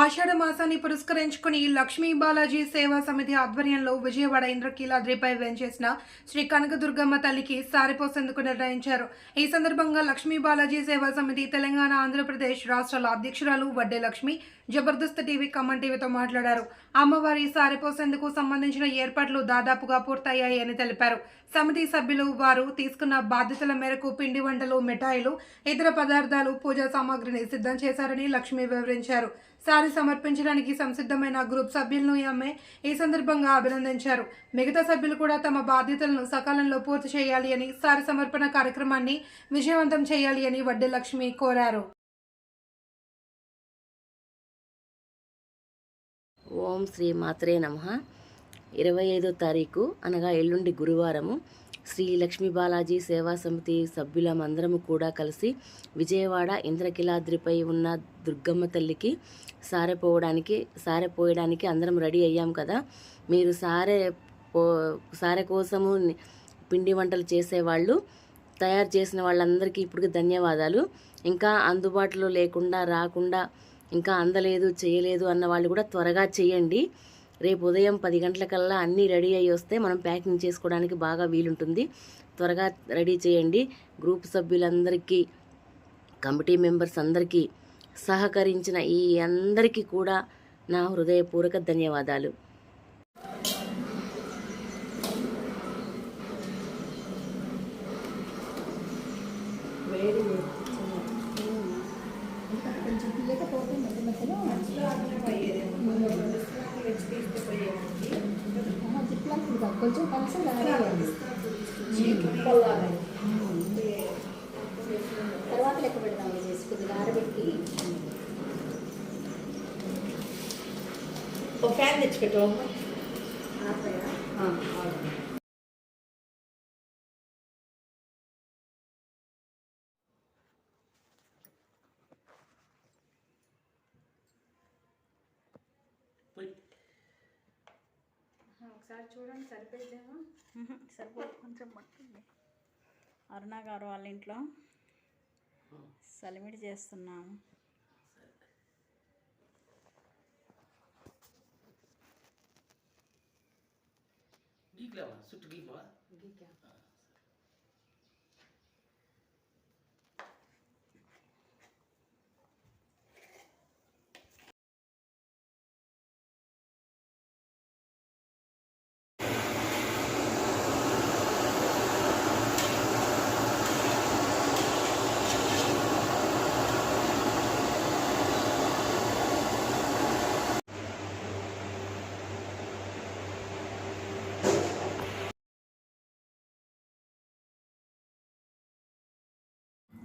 ఆషాఢ మాసాన్ని పురస్కరించుకుని లక్ష్మీ బాలాజీ సేవా సమితి ఆధ్వర్యంలో విజయవాడ ఇంద్రకీలాద్రిపై వెంచేసిన శ్రీ కనకదుర్గమ్మ తల్లికి సారిపోసేందుకు నిర్ణయించారు. ఈ సందర్భంగా లక్ష్మీ బాలాజీ సేవా సమితి తెలంగాణ ఆంధ్రప్రదేశ్ రాష్ట్రాల అధ్యక్షురాలు వడ్డే లక్ష్మి జబర్దస్త్ టీవీ కమన్ టీవీతో మాట్లాడారు. అమ్మవారి సారిపోసేందుకు సంబంధించిన ఏర్పాట్లు దాదాపుగా పూర్తయ్యాయని తెలిపారు. సమితి సభ్యులు వారు తీసుకున్న బాధ్యతల మేరకు పిండి వంటలు మిఠాయిలు ఇతర పదార్థాలు పూజా సామాగ్రిని సిద్ధం చేశారని లక్ష్మి వివరించారు. సారి సమర్పించడానికి సంసిద్ధమైన గ్రూప్ సభ్యులను ఆమె ఈ సందర్భంగా అభినందించారు. మిగతా సభ్యులు కూడా తమ బాధ్యతలను సకాలంలో పూర్తి చేయాలి అని సారి సమర్పణ కార్యక్రమాన్ని విజయవంతం చేయాలి అని వడ్డే లక్ష్మి కోరారు. ఓం శ్రీ మాత్రే నమ. ఇరవై ఐదో తారీఖు అనగా ఎల్లుండి గురువారము. శ్రీ లక్ష్మీ బాలాజీ సేవా సమితి సభ్యులమందరము కూడా కలిసి విజయవాడ ఇంద్రకిలాద్రిపై ఉన్న దుర్గమ్మ తల్లికి సారెపోవడానికి సారెపోయడానికి అందరం రెడీ అయ్యాం కదా. మీరు సారె పో సారె కోసము పిండి వంటలు చేసేవాళ్ళు తయారు చేసిన వాళ్ళందరికీ ఇప్పటికి ధన్యవాదాలు. ఇంకా అందుబాటులో లేకుండా రాకుండా ఇంకా అందలేదు చేయలేదు అన్న వాళ్ళు కూడా త్వరగా చేయండి. రేపు ఉదయం పది గంటలకల్లా అన్నీ రెడీ అయ్యి వస్తే మనం ప్యాకింగ్ చేసుకోవడానికి బాగా వీలుంటుంది. త్వరగా రెడీ చేయండి. గ్రూప్ సభ్యులందరికీ కమిటీ మెంబర్స్ అందరికీ సహకరించిన ఈ అందరికీ కూడా నా హృదయపూర్వక ధన్యవాదాలు. కొంచెం కలిసి తర్వాత లెక్క పెడదాం చేసి కొద్దిగా ఆరబెట్టి ఒక ఫ్యాన్ తెచ్చిపెట్టు ఒకసారి చూడండి సరిపోయిందేమో సరిపోదు కొంచెం పట్టుంది. అరుణ గారు వాళ్ళ ఇంట్లో సలిమిడి చేస్తున్నాము గీక్లేవా? చుట్టూ గీకవా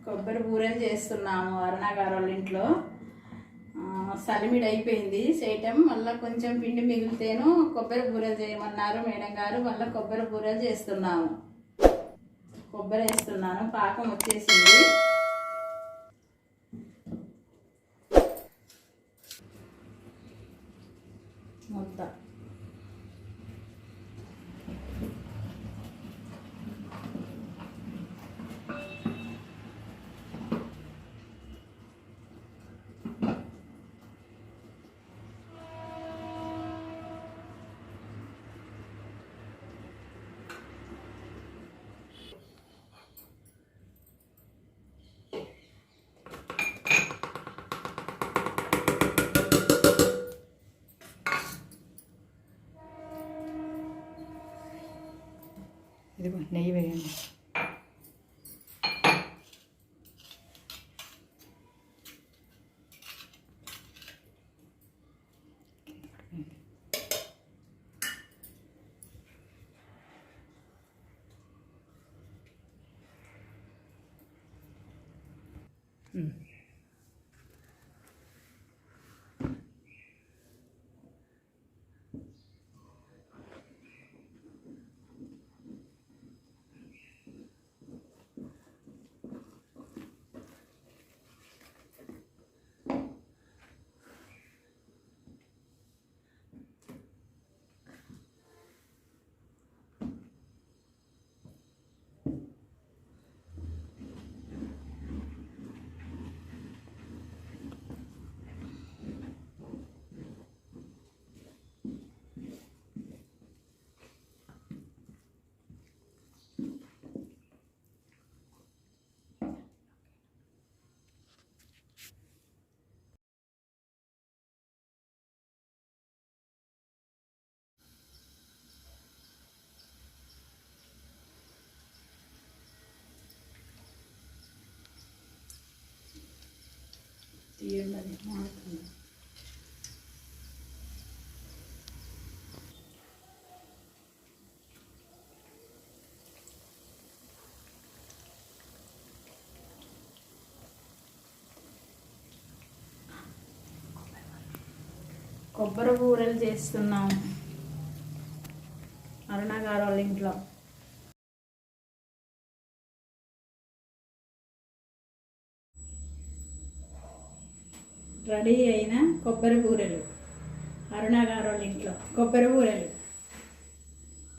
కొబ్బరి బూరెలు చేస్తున్నాము అరుణ గారు వాళ్ళ ఇంట్లో. సలిమిడి అయిపోయింది. చేయటం మళ్ళీ కొంచెం పిండి మిగిలితేను కొబ్బరి బూరెలు చేయమన్నారు మేడం గారు. మళ్ళీ కొబ్బరి బూరెలు చేస్తున్నాము. కొబ్బరి వేస్తున్నాను. పాకం వచ్చేసింది. ఇదిగో నెయ్యి వేయండి Mm-hmm. తీయండి మారుతుంది కొబ్బరి బూరెలు చేస్తున్నాం. అరుణ గారు వాళ్ళ ఇంట్లో. రెడీ అయిన కొబ్బరి బూరెలు. అరుణ గారు వాళ్ళ ఇంట్లో కొబ్బరి బూరెలు.